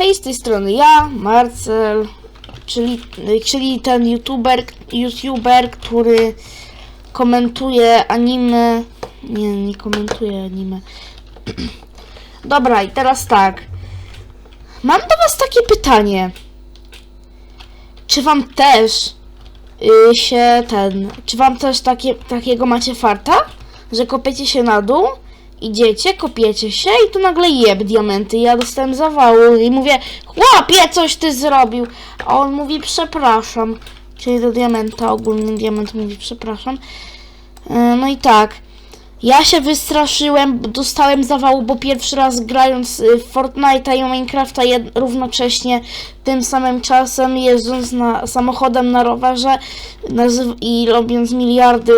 Hej, z tej strony ja, Marcel, czyli, czyli ten youtuber, youtuber, który komentuje anime. Nie, nie komentuje anime. Dobra, i teraz tak. Mam do was takie pytanie. Czy wam też y, się ten. Czy wam też takie, takiego macie farta? Że kopiecie się na dół, idziecie, kopiecie się i tu nagle jeb diamenty. Ja dostałem zawału i mówię, chłopie, coś ty zrobił. A on mówi, przepraszam. Czyli do diamenta, ogólny diament mówi, przepraszam. E, No i tak. Ja się wystraszyłem, dostałem zawału, bo pierwszy raz grając y, w Fortnite'a i Minecrafta równocześnie tym samym czasem jeżdżąc na, samochodem na rowerze i robiąc miliardy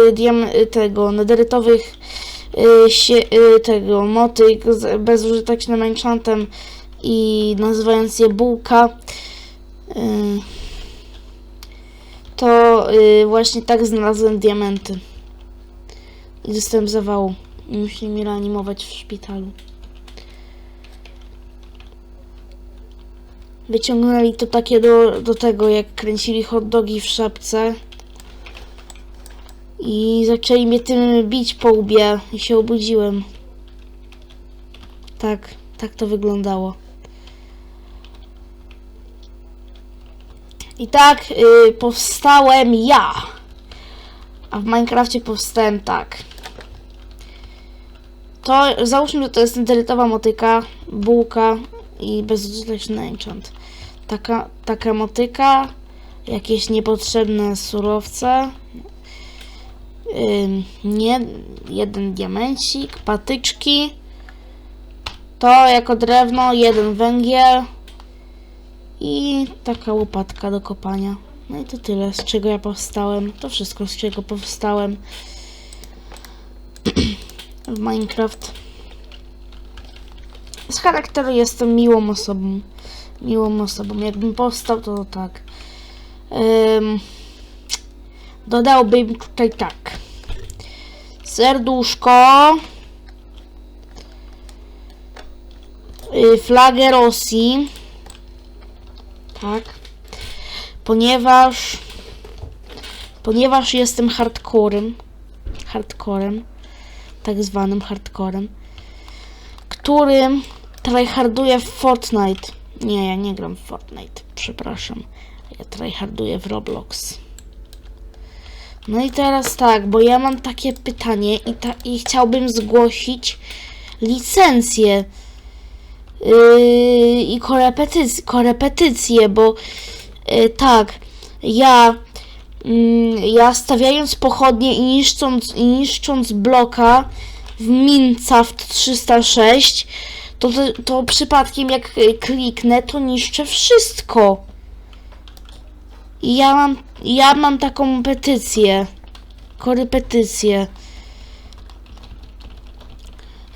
tego nederytowych y, sie, y, tego motyk z bezużytecznym enchantem i nazywając je bułka y, to właśnie tak znalazłem diamenty. I dostałem zawału. I musieli mnie reanimować w szpitalu. Wyciągnęli to takie do, do tego, jak kręcili hot dogi w szapce. I zaczęli mnie tym bić po łbie i się obudziłem. Tak, tak to wyglądało. I tak y, powstałem ja. A w Minecrafcie powstałem tak. To załóżmy, że to jest interytowa motyka, bułka i bezużyteczny enchant. Taka, taka motyka, jakieś niepotrzebne surowce, nie, jeden diamencik, patyczki, to jako drewno, jeden węgiel i taka łopatka do kopania. No i to tyle, z czego ja powstałem. To wszystko, z czego powstałem w Minecraft. Z charakteru jestem miłą osobą. Miłą osobą. Jakbym powstał, to tak. Ym, dodałbym tutaj tak. Serduszko. Y, flagę Rosji. Tak ponieważ ponieważ jestem hardcorem hardcorem tak zwanym hardcorem którym tryharduję w Fortnite nie, ja nie gram w Fortnite przepraszam ja tryharduję w Roblox no i teraz tak, bo ja mam takie pytanie i, ta, i chciałbym zgłosić licencję yy, i korepetyc- korepetycję, bo E, tak, ja, mm, ja stawiając pochodnie i niszcząc, i niszcząc bloka w Minecraft 306, to, to, to przypadkiem jak kliknę, to niszczę wszystko. I ja mam, ja mam taką petycję, korepetycję,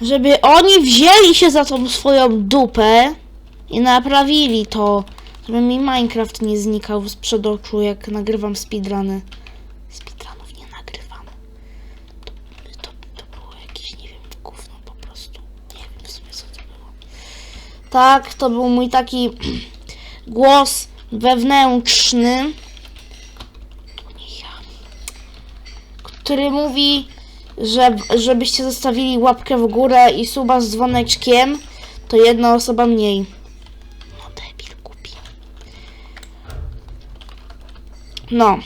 żeby oni wzięli się za tą swoją dupę i naprawili to. Żeby mi Minecraft nie znikał sprzed oczu, jak nagrywam speedruny. Speedrunów nie nagrywam. To, to, to było jakieś, nie wiem, gówno po prostu. Nie wiem w sumie co to było. Tak, to był mój taki głos wewnętrzny. Który mówi, że, żebyście zostawili łapkę w górę i suba z dzwoneczkiem, to jedna osoba mniej. No debil głupi. No.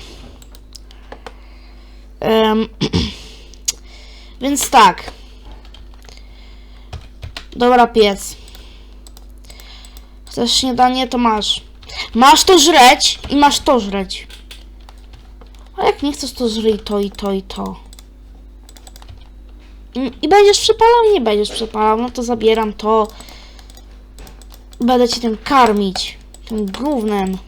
Em, więc tak. Dobra, piec. Chcesz śniadanie, to masz. Masz to żreć i masz to żreć. A jak nie chcesz, to żryj to i to i to. I, i będziesz przepalał, nie będziesz przepalał, no to zabieram to. Będę cię tym karmić. Tym gównem.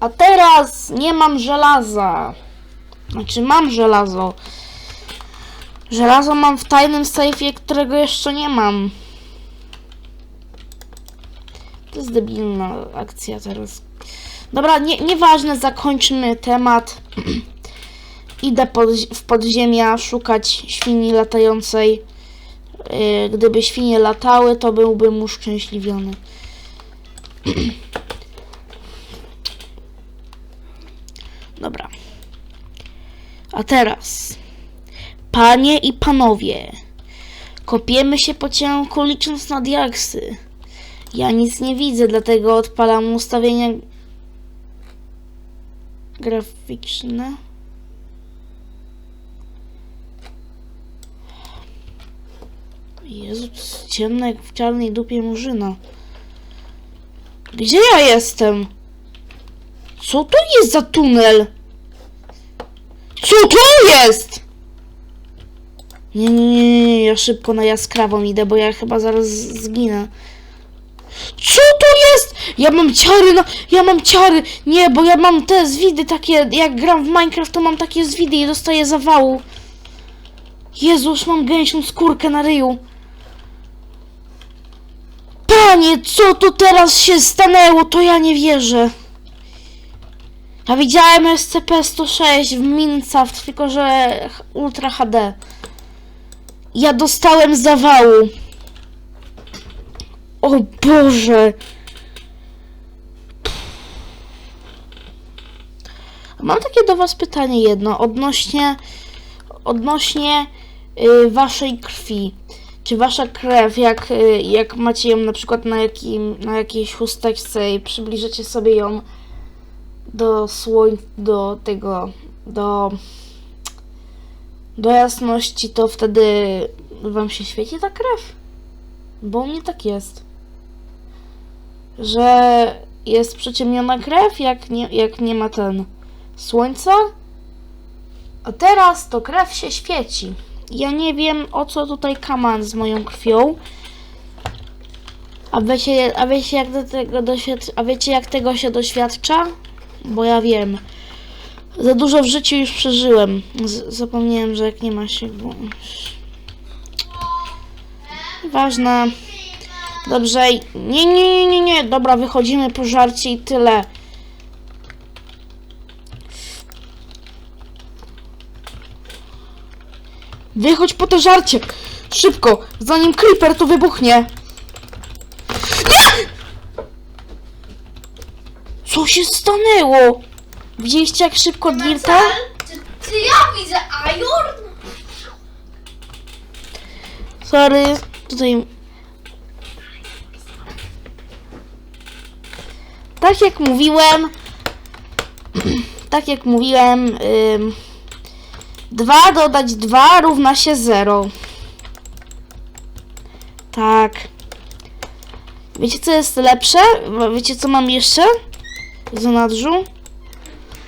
A teraz nie mam żelaza. Znaczy mam żelazo. Żelazo mam w tajnym sejfie, którego jeszcze nie mam. To jest debilna akcja teraz. Dobra, nie, nieważne, zakończmy temat. Idę pod, w podziemia szukać świni latającej. Yy, gdyby świnie latały, to byłbym uszczęśliwiony. Dobra. A teraz, panie i panowie, kopiemy się po ciemku licząc na diaksy. Ja nic nie widzę, dlatego odpalam ustawienia graficzne. Jezu, ciemne jak w czarnej dupie murzyna. Gdzie ja jestem? Co to jest za tunel? Co to jest? Nie, nie, nie, ja szybko na jaskrawą idę, bo ja chyba zaraz zginę. Co to jest? Ja mam ciary na... Ja mam ciary! Nie, bo ja mam te zwidy takie... Jak gram w Minecraft, to mam takie zwidy i dostaję zawału. Jezus, mam gęsią skórkę na ryju. Panie, co to teraz się stanęło? To ja nie wierzę. Ja widziałem SCP-106 w Minecraft, tylko że Ultra HD. Ja dostałem zawału. O Boże. Mam takie do was pytanie jedno odnośnie odnośnie y, waszej krwi. Czy wasza krew, jak, y, jak macie ją na przykład na, jakim, na jakiejś chusteczce i przybliżycie sobie ją do słoń, do tego, do, do jasności, to wtedy wam się świeci ta krew? Bo u mnie tak jest. Że jest przyciemniona krew, jak nie, jak nie ma ten słońca. A teraz to krew się świeci. Ja nie wiem o co tutaj kaman z moją krwią. A wiecie, a wiecie jak do tego doświad- a wiecie jak tego się doświadcza? Bo ja wiem. Za dużo w życiu już przeżyłem. Z- zapomniałem, że jak nie ma się. Bo... Ważne. Dobrze. Nie, nie, nie, nie, nie. Dobra, wychodzimy po żarcie i tyle. Wychodź po to żarcie! Szybko! Zanim creeper tu wybuchnie! Nie! Co się stanęło? Widzieliście jak szybko Dirta? Czy, czy ja widzę Iron? Sorry, tutaj... Tak jak mówiłem... tak jak mówiłem... Ym, 2 dodać 2 równa się 0. Tak. Wiecie co jest lepsze? Wiecie co mam jeszcze? W zanadrzu?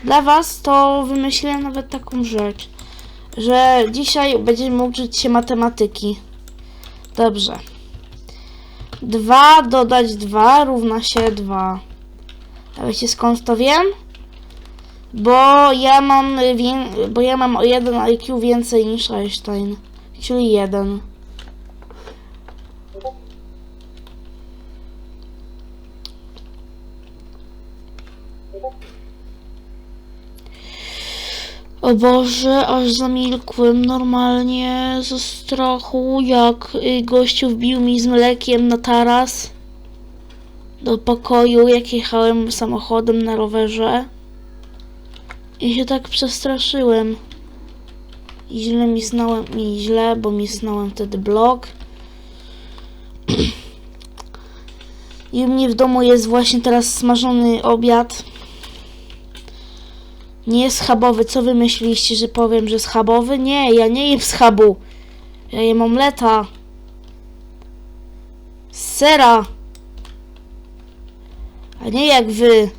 Dla was to wymyśliłem nawet taką rzecz, że dzisiaj będziemy uczyć się matematyki. Dobrze. 2 dodać 2 równa się 2. A wiecie skąd to wiem? Bo ja mam bo ja mam o 1 IQ więcej niż Einstein. Czyli 1. O Boże, aż zamilkłem normalnie ze strachu, jak y, gościu wbił mi z mlekiem na taras do pokoju, jak jechałem samochodem na rowerze. I się tak przestraszyłem. I źle mi snałem, mi źle, bo mi snałem wtedy blok. I u mnie w domu jest właśnie teraz smażony obiad. Nie jest schabowy. Co wy myśliście, że powiem, że schabowy? Nie, ja nie jem schabu. Ja jem omleta. Sera. A nie jak wy.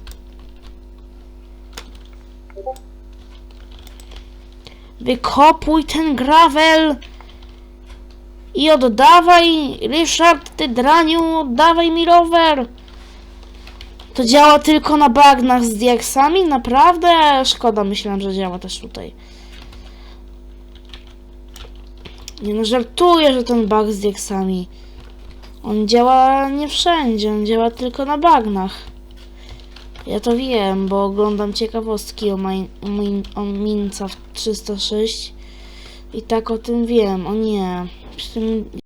Wykopuj ten gravel. I oddawaj, Ryszard, ty draniu, oddawaj mi rower. To działa tylko na bagnach z diaksami? Naprawdę? Szkoda, myślałem, że działa też tutaj. Nie no, żartuję, że ten bug z diaksami. On działa nie wszędzie, on działa tylko na bagnach. Ja to wiem, bo oglądam ciekawostki o, min, o Minca w 306 i tak o tym wiem. O nie, przy tym